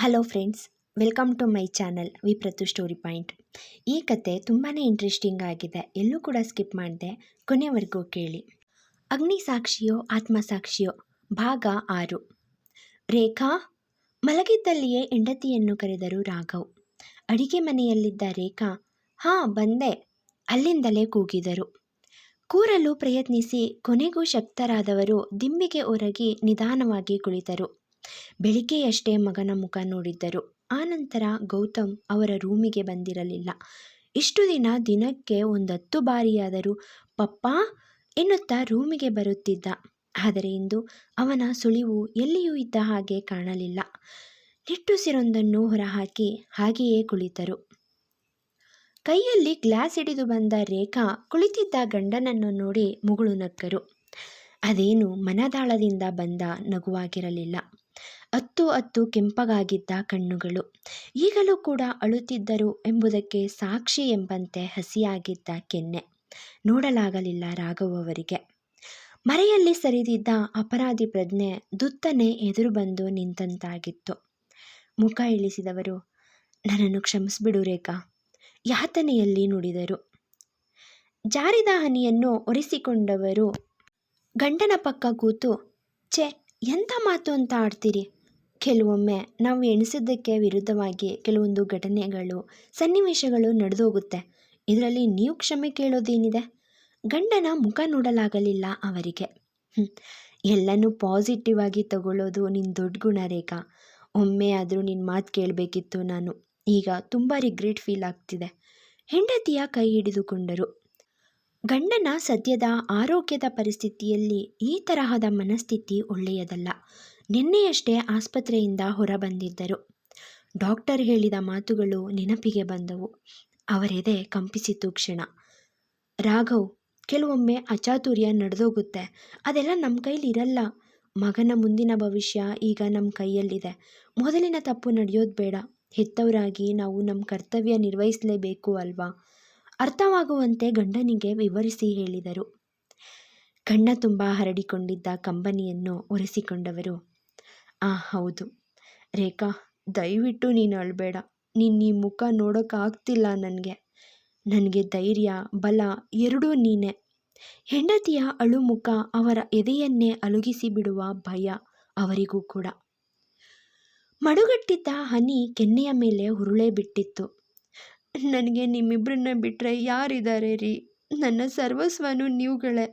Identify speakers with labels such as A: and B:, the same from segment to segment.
A: Hello friends welcome to my channel ವಿಪ್ರತು story point ಈ ಕತೆ ತುಂಬಾ ಇಂಟ್ರೆಸ್ಟಿಂಗ್ ಆಗಿದೆ. ಎಲ್ಲೂ ಕೂಡ ಸ್ಕಿಪ್ ಮಾಡಿದೆ, ಕೊನೆವರೆಗೂ ಕೇಳಿ. ಅಗ್ನಿ ಸಾಕ್ಷಿಯೋ ಆತ್ಮಸಾಕ್ಷಿಯೋ ಭಾಗ ಆರು. ರೇಖಾ, ಮಲಗಿದ್ದಲ್ಲಿಯೇ ಹೆಂಡತಿಯನ್ನು ಕರೆದರು ರಾಘವ್. ಅಡಿಗೆ ಮನೆಯಲ್ಲಿದ್ದ ರೇಖಾ, ಹಾಂ, ಬಂದೆ, ಅಲ್ಲಿಂದಲೇ ಕೂಗಿದರು. ಕೂರಲು ಪ್ರಯತ್ನಿಸಿ ಕೊನೆಗೂ ಶಕ್ತರಾದವರು ದಿಂಬಿಗೆ ಒರಗಿ ನಿಧಾನವಾಗಿ ಕುಳಿತರು. ಬೆಳಿಗ್ಗೆಯಷ್ಟೇ ಮಗನ ಮುಖ ನೋಡಿದ್ದರು. ಆನಂತರ ಗೌತಮ್ ಅವರ ರೂಮಿಗೆ ಬಂದಿರಲಿಲ್ಲ. ಇಷ್ಟು ದಿನ ದಿನಕ್ಕೆ ಒಂದತ್ತು ಬಾರಿಯಾದರೂ, ಪಪ್ಪಾ ಎನ್ನುತ್ತಾ ರೂಮಿಗೆ ಬರುತ್ತಿದ್ದ. ಆದರೆ ಇಂದು ಅವನ ಸುಳಿವು ಎಲ್ಲಿಯೂ ಇದ್ದ ಹಾಗೆ ಕಾಣಲಿಲ್ಲ. ನಿಟ್ಟುಸಿರೊಂದನ್ನು ಹೊರಹಾಕಿ ಹಾಗೆಯೇ ಕುಳಿತರು. ಕೈಯಲ್ಲಿ ಗ್ಲಾಸ್ ಹಿಡಿದು ಬಂದ ರೇಖಾ ಕುಳಿತಿದ್ದ ಗಂಡನನ್ನು ನೋಡಿ ಮುಗುಳು ನಕ್ಕರು. ಅದೇನು ಮನದಾಳದಿಂದ ಬಂದ ನಗುವಾಗಿರಲಿಲ್ಲ. ಅತ್ತು ಅತ್ತು ಕೆಂಪಗಾಗಿದ್ದ ಕಣ್ಣುಗಳು. ಈಗಲೂ ಕೂಡ ಅಳುತ್ತಿದ್ದರು ಎಂಬುದಕ್ಕೆ ಸಾಕ್ಷಿ ಎಂಬಂತೆ ಹಸಿಯಾಗಿದ್ದ ಕೆನ್ನೆ. ನೋಡಲಾಗಲಿಲ್ಲ ರಾಘವ್ ಅವರಿಗೆ. ಮರೆಯಲ್ಲಿ ಸರಿದಿದ್ದ ಅಪರಾಧಿ ಪ್ರಜ್ಞೆ ದುತ್ತನೆ ಎದುರು ಬಂದು ನಿಂತಂತಾಗಿತ್ತು. ಮುಖ ಇಳಿಸಿದವರು, ನನ್ನನ್ನು ಕ್ಷಮಿಸ್ಬಿಡು ರೇಖಾ. ಯಾತನೆಯಲ್ಲಿ ನುಡಿದರು. ಜಾರಿದ ಹನಿಯನ್ನು ಒರೆಸಿಕೊಂಡವರು ಗಂಡನ ಪಕ್ಕ ಕೂತು, ಛೆ ಎಂಥ ಮಾತು ಅಂತ ಆಡ್ತೀರಿ? ಕೆಲವೊಮ್ಮೆ ನಾವು ಎಣಿಸಿದ್ದಕ್ಕೆ ವಿರುದ್ಧವಾಗಿ ಕೆಲವೊಂದು ಘಟನೆಗಳು, ಸನ್ನಿವೇಶಗಳು ನಡೆದೋಗುತ್ತೆ. ಇದರಲ್ಲಿ ನೀವು ಕ್ಷಮೆ ಕೇಳೋದೇನಿದೆ? ಗಂಡನ ಮುಖ ನೋಡಲಾಗಲಿಲ್ಲ ಅವರಿಗೆ. ಎಲ್ಲನೂ ಪಾಸಿಟಿವ್ ಆಗಿ ತಗೊಳ್ಳೋದು ನಿನ್ನ ದೊಡ್ಡ ಗುಣ ರೇಖಾ. ಒಮ್ಮೆ ಆದರೂ ನಿನ್ನ ಮಾತು ಕೇಳಬೇಕಿತ್ತು ನಾನು. ಈಗ ತುಂಬ ರಿಗ್ರೆಟ್ ಫೀಲ್ ಆಗ್ತಿದೆ. ಹೆಂಡತಿಯ ಕೈ ಹಿಡಿದುಕೊಂಡರು. ಗಂಡನ ಸದ್ಯದ ಆರೋಗ್ಯದ ಪರಿಸ್ಥಿತಿಯಲ್ಲಿ ಈ ತರಹದ ಮನಸ್ಥಿತಿ ಒಳ್ಳೆಯದಲ್ಲ. ನಿನ್ನೆಯಷ್ಟೇ ಆಸ್ಪತ್ರೆಯಿಂದ ಹೊರಬಂದಿದ್ದರು. ಡಾಕ್ಟರ್ ಹೇಳಿದ ಮಾತುಗಳು ನೆನಪಿಗೆ ಬಂದವು. ಅವರೆದೆ ಕಂಪಿಸಿತು ಕ್ಷಣ. ರಾಘವ್, ಕೆಲವೊಮ್ಮೆ ಅಚಾತುರ್ಯ ನಡೆದೋಗುತ್ತೆ. ಅದೆಲ್ಲ ನಮ್ಮ ಕೈಲಿ ಇರಲ್ಲ ಮಗನ ಮುಂದಿನ ಭವಿಷ್ಯ ಈಗ ನಮ್ಮ ಕೈಯಲ್ಲಿದೆ. ಮೊದಲಿನ ತಪ್ಪು ನಡೆಯೋದು ಬೇಡ. ಹೆತ್ತವರಾಗಿ ನಾವು ನಮ್ಮ ಕರ್ತವ್ಯ ನಿರ್ವಹಿಸಲೇಬೇಕು ಅಲ್ವಾ? ಅರ್ಥವಾಗುವಂತೆ ಗಂಡನಿಗೆ ವಿವರಿಸಿ ಹೇಳಿದರು. ಕಣ್ಣ ತುಂಬ ಹರಡಿಕೊಂಡಿದ್ದ ಕಂಬನಿಯನ್ನು ಒರೆಸಿಕೊಂಡವರು, ಆ, ಹೌದು. ರೇಖಾ, ದಯವಿಟ್ಟು ನೀನು ಅಳಬೇಡ. ನಿನ್ನ ಈ ಮುಖ ನೋಡೋಕ್ಕಾಗ್ತಿಲ್ಲ ನನಗೆ. ನನಗೆ ಧೈರ್ಯ, ಬಲ ಎರಡೂ ನೀನೆ. ಹೆಂಡತಿಯ ಅಳು ಮುಖ ಅವರ ಎದೆಯನ್ನೇ ಅಲುಗಿಸಿ ಬಿಡುವ ಭಯ ಅವರಿಗೂ ಕೂಡ. ಮಡುಗಟ್ಟಿದ್ದ ಹನಿ ಕೆನ್ನೆಯ ಮೇಲೆ ಉರುಳೇ ಬಿಟ್ಟಿತ್ತು. ನನಗೆ ನಿಮ್ಮಿಬ್ಬರನ್ನ ಬಿಟ್ಟರೆ ಯಾರಿದ್ದಾರೆ ರೀ? ನನ್ನ ಸರ್ವಸ್ವನು ನೀವುಗಳೇ.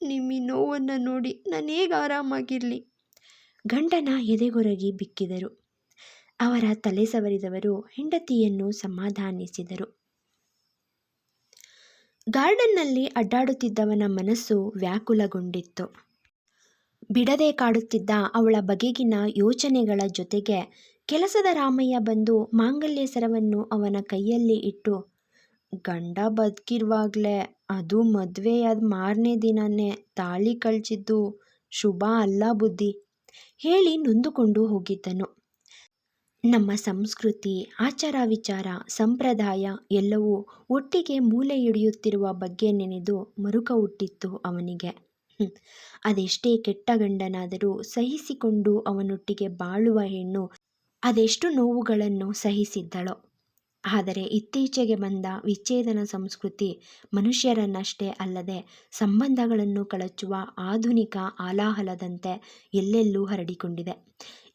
A: ನಿಮ್ಮ ನೋವನ್ನು ನೋಡಿ ನಾನು ಹೇಗೆ ಆರಾಮಾಗಿರಲಿ? ಗಂಡನ ಎದೆಗೊರಗಿ ಬಿಕ್ಕಿದರು. ಅವರ ತಲೆ ಸವರಿದವರು ಹೆಂಡತಿಯನ್ನು ಸಮಾಧಾನಿಸಿದರು. ಗಾರ್ಡನ್ನಲ್ಲಿ ಅಡ್ಡಾಡುತ್ತಿದ್ದವನ ಮನಸ್ಸು ವ್ಯಾಕುಲಗೊಂಡಿತ್ತು. ಬಿಡದೆ ಕಾಡುತ್ತಿದ್ದ ಅವಳ ಬಗೆಗಿನ ಯೋಚನೆಗಳ ಜೊತೆಗೆ ಕೆಲಸದ ರಾಮಯ್ಯ ಬಂದು ಮಾಂಗಲ್ಯ ಸರವನ್ನು ಅವನ ಕೈಯಲ್ಲಿ ಇಟ್ಟು, ಗಂಡ ಬದುಕಿರುವಾಗಲೇ ಅದು ಮದುವೆಯಾದ ಮಾರನೇ ದಿನನೇ ತಾಳಿ ಕಳಚಿದ್ದು ಶುಭ ಅಲ್ಲ ಬುದ್ಧಿ ಹೇಳಿ ನೊಂದುಕೊಂಡು ಹೋಗಿದ್ದನು ನಮ್ಮ ಸಂಸ್ಕೃತಿ, ಆಚಾರ ವಿಚಾರ, ಸಂಪ್ರದಾಯ ಎಲ್ಲವೂ ಒಟ್ಟಿಗೆ ಮೂಲೆ ಹಿಡಿಯುತ್ತಿರುವ ಬಗ್ಗೆ ನೆನೆದು ಮರುಕ ಹುಟ್ಟಿತ್ತು ಅವನಿಗೆ. ಅದೆಷ್ಟೇ ಕೆಟ್ಟ ಗಂಡನಾದರೂ ಸಹಿಸಿಕೊಂಡು ಅವನೊಟ್ಟಿಗೆ ಬಾಳುವ ಹೆಣ್ಣು ಅದೆಷ್ಟು ನೋವುಗಳನ್ನು ಸಹಿಸಿದ್ದಳೋ. ಆದರೆ ಇತ್ತೀಚೆಗೆ ಬಂದ ವಿಚ್ಛೇದನ ಸಂಸ್ಕೃತಿ ಮನುಷ್ಯರನ್ನಷ್ಟೇ ಅಲ್ಲದೆ ಸಂಬಂಧಗಳನ್ನು ಕಳಚುವ ಆಧುನಿಕ ಆಲಾಹಲದಂತೆ ಎಲ್ಲೆಲ್ಲೂ ಹರಡಿಕೊಂಡಿದೆ.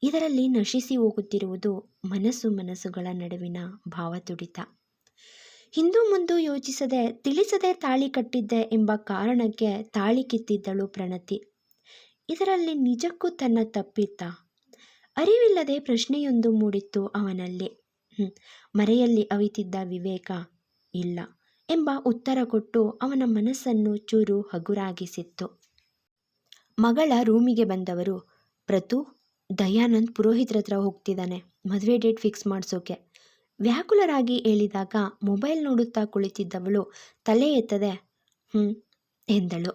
A: ಇದರಲ್ಲಿ ನಶಿಸಿ ಹೋಗುತ್ತಿರುವುದು ಮನಸ್ಸು ಮನಸ್ಸುಗಳ ನಡುವಿನ ಭಾವತುಡಿತ. ಹಿಂದೂ ಮುಂದೂ ಯೋಚಿಸದೆ ತಿಳಿಸದೆ ತಾಳಿ ಕಟ್ಟಿದ್ದೆ ಎಂಬ ಕಾರಣಕ್ಕೆ ತಾಳಿ ಕಿತ್ತಿದ್ದಳು ಪ್ರಣತಿ. ಇದರಲ್ಲಿ ನಿಜಕ್ಕೂ ತನ್ನ ತಪ್ಪಿತ್ತ? ಅರಿವಿಲ್ಲದೆ ಪ್ರಶ್ನೆಯೊಂದು ಮೂಡಿತ್ತು ಅವನಲ್ಲಿ. ಮರೆಯಲ್ಲಿ ಅವಿತಿದ್ದ ವಿವೇಕ ಇಲ್ಲ ಎಂಬ ಉತ್ತರ ಕೊಟ್ಟು ಅವನ ಮನಸ್ಸನ್ನು ಚೂರು ಹಗುರಾಗಿಸಿತ್ತು. ಮಗಳ ರೂಮಿಗೆ ಬಂದವರು, ಪ್ರತು, ದಯಾನಂದ್ ಪುರೋಹಿತ್ರ ಹತ್ರ ಹೋಗ್ತಿದ್ದಾನೆ ಮದುವೆ ಡೇಟ್ ಫಿಕ್ಸ್ ಮಾಡಿಸೋಕೆ ವ್ಯಾಕುಲರಾಗಿ ಹೇಳಿದಾಗ ಮೊಬೈಲ್ ನೋಡುತ್ತಾ ಕುಳಿತಿದ್ದವಳು ತಲೆ ಎತ್ತದೆ ಹ್ಞೂ ಎಂದಳು.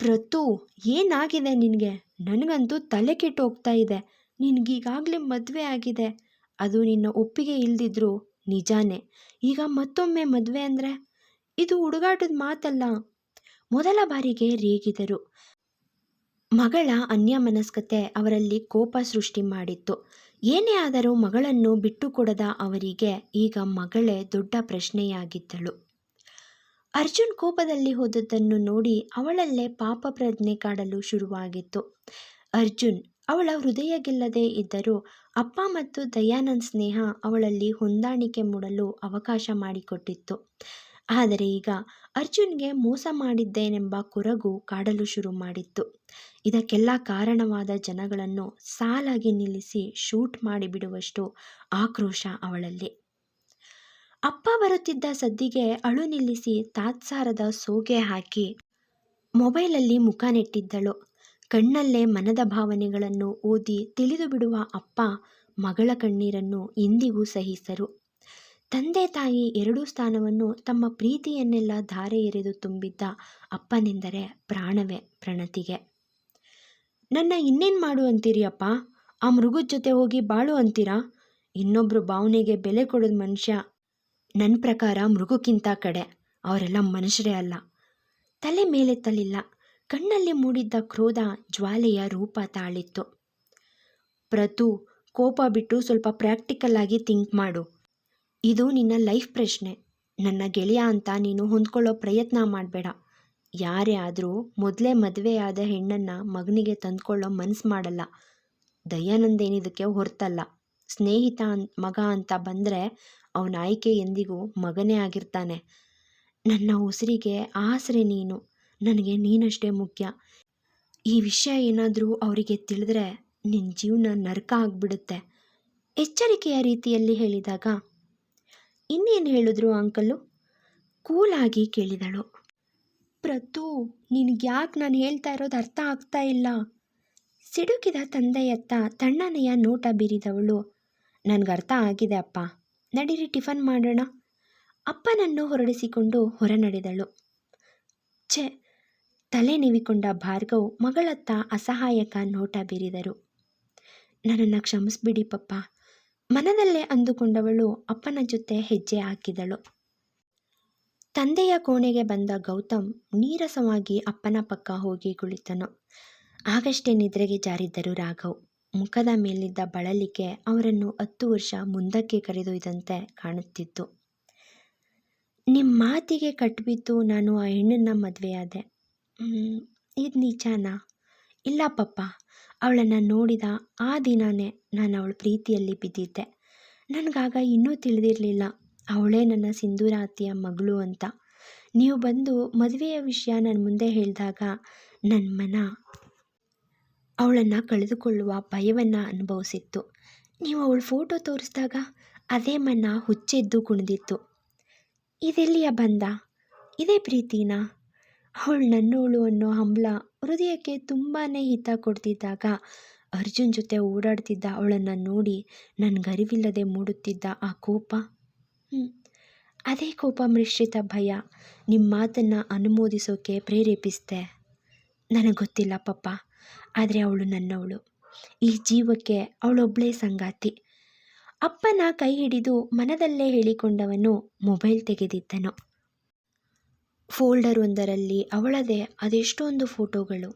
A: ಪ್ರತು, ಏನಾಗಿದೆ ನಿನಗೆ? ನನಗಂತೂ ತಲೆ ಕೆಟ್ಟು ಹೋಗ್ತಾ ಇದೆ. ನಿನಗೀಗಾಗಲೇ ಮದುವೆ ಆಗಿದೆ. ಅದು ನಿನ್ನ ಒಪ್ಪಿಗೆ ಇಲ್ದಿದ್ರು ನಿಜಾನೇ. ಈಗ ಮತ್ತೊಮ್ಮೆ ಮದುವೆ ಅಂದರೆ? ಇದು ಹುಡುಗಾಟದ ಮಾತಲ್ಲ. ಮೊದಲ ಬಾರಿಗೆ ರೇಗಿದರು. ಮಗಳ ಅನ್ಯಮನಸ್ಕತೆ ಅವರಲ್ಲಿ ಕೋಪ ಸೃಷ್ಟಿ ಮಾಡಿತ್ತು. ಏನೇ ಆದರೂ ಮಗಳನ್ನು ಬಿಟ್ಟುಕೊಡದ ಅವರಿಗೆ ಈಗ ಮಗಳೇ ದೊಡ್ಡ ಪ್ರಶ್ನೆಯಾಗಿದ್ದಳು. ಅರ್ಜುನ್ ಕೋಪದಲ್ಲಿ ಹೋದದ್ದನ್ನು ನೋಡಿ ಅವಳಲ್ಲೇ ಪಾಪ ಪ್ರಜ್ಞೆ ಕಾಡಲು ಶುರುವಾಗಿತ್ತು. ಅರ್ಜುನ್ ಅವಳ ಹೃದಯ ಗೆಲ್ಲದೆ ಇದ್ದರೂ ಅಪ್ಪ ಮತ್ತು ದಯಾನಂದ್ ಸ್ನೇಹ ಅವಳಲ್ಲಿ ಹೊಂದಾಣಿಕೆ ಮೂಡಲು ಅವಕಾಶ ಮಾಡಿಕೊಟ್ಟಿತ್ತು. ಆದರೆ ಈಗ ಅರ್ಜುನ್ಗೆ ಮೋಸ ಮಾಡಿದ್ದೇನೆಂಬ ಕೊರಗು ಕಾಡಲು ಶುರು ಮಾಡಿತ್ತು. ಇದಕ್ಕೆಲ್ಲ ಕಾರಣವಾದ ಜನಗಳನ್ನು ಸಾಲಾಗಿ ನಿಲ್ಲಿಸಿ ಶೂಟ್ ಮಾಡಿಬಿಡುವಷ್ಟು ಆಕ್ರೋಶ ಅವಳಲ್ಲಿ. ಅಪ್ಪ ಬರುತ್ತಿದ್ದ ಸದ್ದಿಗೆ ಅಳು ನಿಲ್ಲಿಸಿ ತಾತ್ಸಾರದ ಸೋಗೆ ಹಾಕಿ ಮೊಬೈಲಲ್ಲಿ ಮುಖ ನೆಟ್ಟಿದ್ದಳು. ಕಣ್ಣಲ್ಲೇ ಮನದ ಭಾವನೆಗಳನ್ನು ಓದಿ ತಿಳಿದು ಬಿಡುವ ಅಪ್ಪ ಮಗಳ ಕಣ್ಣೀರನ್ನು ಇಂದಿಗೂ ಸಹಿಸರು. ತಂದೆ ತಾಯಿ ಎರಡೂ ಸ್ಥಾನವನ್ನು ತಮ್ಮ ಪ್ರೀತಿಯನ್ನೆಲ್ಲ ಧಾರೆ ಎರೆದು ತುಂಬಿದ್ದ ಅಪ್ಪನೆಂದರೆ ಪ್ರಾಣವೇ ಪ್ರಣತಿಗೆ. ನನ್ನ ಇನ್ನೇನು ಮಾಡು ಅಂತೀರಿ ಅಪ್ಪ? ಆ ಮೃಗದ ಜೊತೆ ಹೋಗಿ ಬಾಳು ಅಂತೀರಾ? ಇನ್ನೊಬ್ರು ಭಾವನೆಗೆ ಬೆಲೆ ಕೊಡೋದು ಮನುಷ್ಯ ನನ್ನ ಪ್ರಕಾರ ಮೃಗಕ್ಕಿಂತ ಕಡೆ. ಅವರೆಲ್ಲ ಮನುಷ್ಯರೇ ಅಲ್ಲ. ತಲೆ ಮೇಲೆತ್ತಲಿಲ್ಲ ಕಣ್ಣಲ್ಲಿ ಮೂಡಿದ್ದ ಕ್ರೋಧ ಜ್ವಾಲೆಯ ರೂಪ ತಾಳಿತ್ತು. ಪ್ರತು, ಕೋಪ ಬಿಟ್ಟು ಸ್ವಲ್ಪ ಪ್ರಾಕ್ಟಿಕಲ್ ಆಗಿ ಥಿಂಕ್ ಮಾಡು. ಇದು ನಿನ್ನ ಲೈಫ್ ಪ್ರಶ್ನೆ. ನನ್ನ ಗೆಳೆಯ ಅಂತ ನೀನು ಹೊಂದ್ಕೊಳ್ಳೋ ಪ್ರಯತ್ನ ಮಾಡಬೇಡ. ಯಾರೇ ಆದರೂ ಮೊದಲೇ ಮದುವೆಯಾದ ಹೆಣ್ಣನ್ನು ಮಗನಿಗೆ ತಂದ್ಕೊಳ್ಳೋ ಮನಸ್ಸು ಮಾಡಲ್ಲ. ದಯಾನಂದ ಏನಿದಕ್ಕೆ ಹೊರತಲ್ಲ. ಸ್ನೇಹಿತ ಮಗ ಅಂತ ಬಂದರೆ ಅವನ ಆಯ್ಕೆ ಎಂದಿಗೂ ಮಗನೇ ಆಗಿರ್ತಾನೆ. ನನ್ನ ಉಸಿರಿಗೆ ಆಸರೆ ನೀನು. ನನಗೆ ನೀನಷ್ಟೇ ಮುಖ್ಯ. ಈ ವಿಷಯ ಏನಾದರೂ ಅವರಿಗೆ ತಿಳಿದ್ರೆ ನಿನ್ನ ಜೀವನ ನರಕ ಆಗಿಬಿಡುತ್ತೆ. ಎಚ್ಚರಿಕೆಯ ರೀತಿಯಲ್ಲಿ ಹೇಳಿದಾಗ, ಇನ್ನೇನು ಹೇಳಿದ್ರು ಅಂಕಲು? ಕೂಲಾಗಿ ಕೇಳಿದಳು. ಪ್ರತು, ನಿನಗೆ ಯಾಕೆ ನಾನು ಹೇಳ್ತಾ ಇರೋದು ಅರ್ಥ ಆಗ್ತಾ ಇಲ್ಲ. ಸಿಡುಕಿದ ತಂದೆಯತ್ತ ತಣ್ಣನೆಯ ನೋಟ ಬೀರಿದವಳು. ನನಗೆ ಅರ್ಥ ಆಗಿದೆ ಅಪ್ಪ. ನಡೀರಿ, ಟಿಫನ್ ಮಾಡೋಣ. ಅಪ್ಪನನ್ನು ಹೊರಡಿಸಿಕೊಂಡು ಹೊರ ನಡೆದಳು ಛೆ ತಲೆ ನೀವಿಕೊಂಡ ಭಾರ್ಗವ್ ಮಗಳತ್ತ ಅಸಹಾಯಕ ನೋಟ ಬೀರಿದರು. ನನ್ನನ್ನು ಕ್ಷಮಿಸ್ಬಿಡಿ ಪಪ್ಪ. ಮನದಲ್ಲೇ ಅಂದುಕೊಂಡವಳು ಅಪ್ಪನ ಜೊತೆ ಹೆಜ್ಜೆ ಹಾಕಿದಳು. ತಂದೆಯ ಕೋಣೆಗೆ ಬಂದ ಗೌತಮ್ ನೀರಸವಾಗಿ ಅಪ್ಪನ ಪಕ್ಕ ಹೋಗಿ ಕುಳಿತನು. ಆಗಷ್ಟೇ ನಿದ್ರೆಗೆ ಜಾರಿದ್ದರು ರಾಘವ್. ಮುಖದ ಮೇಲಿದ್ದ ಬಳಲಿಕೆ ಅವರನ್ನು ಹತ್ತು ವರ್ಷ ಮುಂದಕ್ಕೆ ಕರೆದೊಯ್ದಂತೆ ಕಾಣುತ್ತಿತ್ತು. ನಿಮ್ಮ ಮಾತಿಗೆ ಕಟ್ಬಿತ್ತು ನಾನು ಆ ಹೆಣ್ಣನ್ನು ಮದುವೆಯಾದೆ. ಇದು ನಿಜಾನಾ? ಇಲ್ಲ ಪಪ್ಪ, ಅವಳನ್ನು ನೋಡಿದ ಆ ದಿನವೇ ನಾನು ಅವಳ ಪ್ರೀತಿಯಲ್ಲಿ ಬಿದ್ದಿದ್ದೆ. ನನಗಾಗ ಇನ್ನೂ ತಿಳಿದಿರಲಿಲ್ಲ, ಅವಳೇ ನನ್ನ ಸಿಂಧೂರಾತಿಯ ಮಗಳು ಅಂತ. ನೀವು ಬಂದು ಮದುವೆಯ ವಿಷಯ ನನ್ನ ಮುಂದೆ ಹೇಳಿದಾಗ ನನ್ನ ಮನ ಅವಳನ್ನು ಕಳೆದುಕೊಳ್ಳುವ ಭಯವನ್ನು ಅನುಭವಿಸಿತ್ತು. ನೀವು ಅವಳ ಫೋಟೋ ತೋರಿಸಿದಾಗ ಅದೇ ಮನ ಹುಚ್ಚೆದ್ದು ಕುಣಿದಿತ್ತು. ಇದೆಲ್ಲಿಯ ಬಂದ? ಇದೇ ಪ್ರೀತಿನಾ? ಅವಳು ನನ್ನೋಳು ಅನ್ನೋ ಹಂಬಲ ಹೃದಯಕ್ಕೆ ತುಂಬಾ ಹಿತ ಕೊಡ್ತಿದ್ದಾಗ, ಅರ್ಜುನ್ ಜೊತೆ ಓಡಾಡ್ತಿದ್ದ ಅವಳನ್ನು ನೋಡಿ ನನ್ನ ಗರಿವಿಲ್ಲದೆ ಮೂಡುತ್ತಿದ್ದ ಆ ಕೋಪ. ಅದೇ ಕೋಪ ಮಿಶ್ರಿತ ಭಯ. ನಿಮ್ಮ ಮಾತನ್ನು ಅನುಮೋದಿಸೋಕೆ ಪ್ರೇರೇಪಿಸ್ತೆ ನನಗೆ ಗೊತ್ತಿಲ್ಲ ಪಪ್ಪ, ಆದರೆ ಅವಳು ನನ್ನವಳು. ಈ ಜೀವಕ್ಕೆ ಅವಳೊಬ್ಬಳೇ ಸಂಗಾತಿ. ಅಪ್ಪನ ಕೈ ಹಿಡಿದು ಮನದಲ್ಲೇ ಹೇಳಿಕೊಂಡವನು ಮೊಬೈಲ್ ತೆಗೆದಿದ್ದನು. ಫೋಲ್ಡರ್ ಒಂದರಲ್ಲಿ ಅವಳದೇ ಅದೆಷ್ಟೊಂದು ಫೋಟೋಗಳು.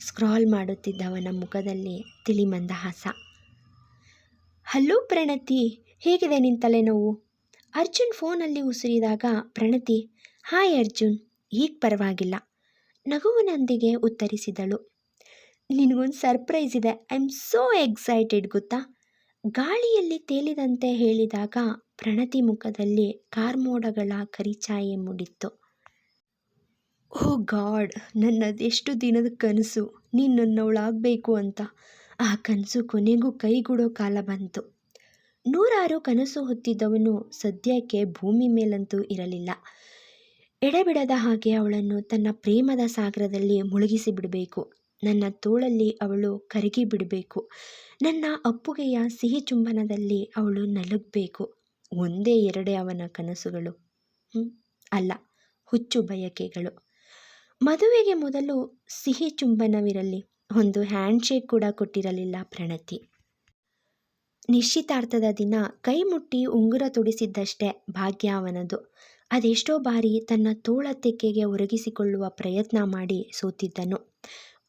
A: ಸ್ಕ್ರಾಲ್ ಮಾಡುತ್ತಿದ್ದವನ ಮುಖದಲ್ಲಿ ತಿಳಿ ಮಂದಹಾಸ ಹಲೋ ಪ್ರಣತಿ, ಹೇಗಿದೆ ನಿನ್ನ ತಲೆನೋವು? ಅರ್ಜುನ್ ಫೋನಲ್ಲಿ ಉಸಿರಿದಾಗ ಪ್ರಣತಿ, ಹಾಯ್ ಅರ್ಜುನ್, ಈಗ ಪರವಾಗಿಲ್ಲ. ನಗುವಿನೊಂದಿಗೆ ಉತ್ತರಿಸಿದಳು, ನಿನಗೊಂದು ಸರ್ಪ್ರೈಸ್ ಇದೆ, ಐ ಆಮ್ ಸೋ ಎಕ್ಸೈಟೆಡ್, ಗೊತ್ತಾ? ಗಾಳಿಯಲ್ಲಿ ತೇಲಿದಂತೆ ಹೇಳಿದಾಗ ಪ್ರಣತಿ ಮುಖದಲ್ಲಿ ಕಾರ್ಮೋಡಗಳ ಕರಿಛಾಯೆ ಮೂಡಿತ್ತು. ಓ ಗಾಡ್, ನನ್ನದೆಷ್ಟು ದಿನದ ಕನಸು ನೀನು ನನ್ನವಳಾಗಬೇಕು ಅಂತ. ಆ ಕನಸು ಕೊನೆಗೂ ಕೈಗೂಡೋ ಕಾಲ ಬಂತು. ನೂರಾರು ಕನಸು ಹೊತ್ತಿದ್ದವನು ಸದ್ಯಕ್ಕೆ ಭೂಮಿ ಮೇಲಂತೂ ಇರಲಿಲ್ಲ. ಎಡೆಬಿಡದ ಹಾಗೆ ಅವಳನ್ನು ತನ್ನ ಪ್ರೇಮದ ಸಾಗರದಲ್ಲಿ ಮುಳುಗಿಸಿ ಬಿಡಬೇಕು ನನ್ನ ತೋಳಲ್ಲಿ ಅವಳು ಕರಗಿ ಬಿಡಬೇಕು ನನ್ನ ಅಪ್ಪುಗೆಯ ಸಿಹಿ ಚುಂಬನದಲ್ಲಿ ಅವಳು ನಲುಗಬೇಕು. ಒಂದೇ ಎರಡೇ ಅವನ ಕನಸುಗಳು. ಅಲ್ಲ, ಹುಚ್ಚು ಬಯಕೆಗಳು. ಮದುವೆಗೆ ಮೊದಲು ಸಿಹಿ ಚುಂಬನವಿರಲಿ, ಒಂದು ಹ್ಯಾಂಡ್ಶೇಕ್ ಕೂಡ ಕೊಟ್ಟಿರಲಿಲ್ಲ ಪ್ರಣತಿ. ನಿಶ್ಚಿತಾರ್ಥದ ದಿನ ಕೈ ಮುಟ್ಟಿ ಉಂಗುರ ತೊಡಿಸಿದ್ದಷ್ಟೇ ಭಾಗ್ಯ ಅವನದು. ಅದೆಷ್ಟೋ ಬಾರಿ ತನ್ನ ತೋಳ ತೆಕ್ಕೆಗೆ ಒರಗಿಸಿಕೊಳ್ಳುವ ಪ್ರಯತ್ನ ಮಾಡಿ ಸೋತಿದ್ದನು.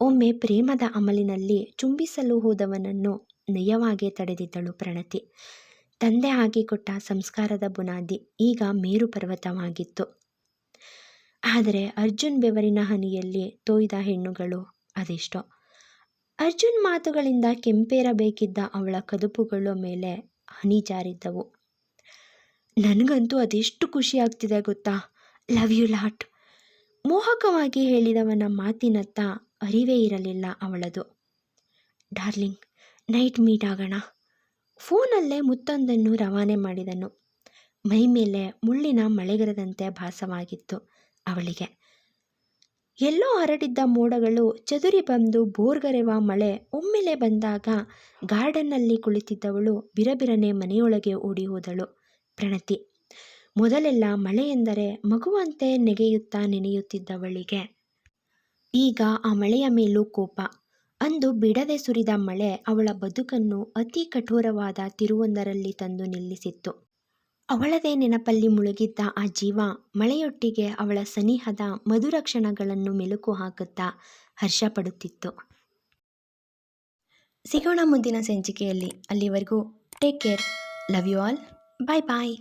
A: ಒಮ್ಮೆ ಪ್ರೇಮದ ಅಮಲಿನಲ್ಲಿ ಚುಂಬಿಸಲು ಹೋದವನನ್ನು ನಯವಾಗಿ ತಡೆದಿದ್ದಳು ಪ್ರಣತಿ. ತಂದೆ ಹಾಕಿಕೊಟ್ಟ ಸಂಸ್ಕಾರದ ಬುನಾದಿ ಈಗ ಮೇರು ಪರ್ವತವಾಗಿತ್ತು ಆದರೆ ಅರ್ಜುನ್ ಬೆವರಿನ ಹನಿಯಲ್ಲಿ ತೋಯ್ದ ಹೆಣ್ಣುಗಳು ಅದೆಷ್ಟೋ. ಅರ್ಜುನ್ ಮಾತುಗಳಿಂದ ಕೆಂಪೇರಬೇಕಿದ್ದ ಅವಳ ಕದುಪುಗಳ ಮೇಲೆ ಹನಿ ಜಾರಿದ್ದವು. ನನಗಂತೂ ಅದೆಷ್ಟು ಖುಷಿ ಆಗ್ತಿದೆ ಗೊತ್ತಾ? Love you lot. ಮೋಹಕವಾಗಿ ಹೇಳಿದವನ ಮಾತಿನತ್ತ ಅರಿವೇ ಇರಲಿಲ್ಲ ಅವಳದು. ಡಾರ್ಲಿಂಗ್, ನೈಟ್ ಮೀಟ್ ಆಗೋಣ. ಫೋನಲ್ಲೇ ಮುತ್ತೊಂದನ್ನು ರವಾನೆ ಮಾಡಿದನು. ಮೈ ಮೇಲೆ ಮುಳ್ಳಿನ ಮಳೆಗರದಂತೆ ಭಾಸವಾಗಿತ್ತು. ಅವಳಿಗೆ. ಎಲ್ಲೋ ಹರಡಿದ್ದ ಮೋಡಗಳು ಚದುರಿ ಬಂದು ಬೋರ್ಗರೆವ ಮಳೆ ಒಮ್ಮೆಲೆ ಬಂದಾಗ ಗಾರ್ಡನ್ನಲ್ಲಿ ಕುಳಿತಿದ್ದವಳು ಬಿರಬಿರನೆ ಮನೆಯೊಳಗೆ ಓಡಿ ಹೋದಳು. ಪ್ರಣತಿ. ಮೊದಲೆಲ್ಲ ಮಳೆ ಎಂದರೆ ಮಗುವಂತೆ ನೆಗೆಯುತ್ತಾ ನೆನೆಯುತ್ತಿದ್ದವಳಿಗೆ. ಈಗ ಆ ಮಳೆಯ ಮೇಲೂ ಕೋಪ. ಅಂದು ಬಿಡದೆ ಸುರಿದ ಮಳೆ ಅವಳ ಬದುಕನ್ನು ಅತಿ ಕಠೋರವಾದ ತಿರುವೊಂದರಲ್ಲಿ ತಂದು ನಿಲ್ಲಿಸಿತ್ತು. ಅವಳದೇ ನೆನಪಲ್ಲಿ ಮುಳುಗಿದ್ದ ಆ ಜೀವ ಮಳೆಯೊಟ್ಟಿಗೆ ಅವಳ ಸನಿಹದ ಮಧುರ ಕ್ಷಣಗಳನ್ನು ಮೆಲುಕು ಹಾಕುತ್ತಾ ಹರ್ಷ ಪಡುತ್ತಿತ್ತು. ಸಿಗೋಣ ಮುಂದಿನ ಸಂಚಿಕೆಯಲ್ಲಿ. ಅಲ್ಲಿವರೆಗೂ take care love you all bye bye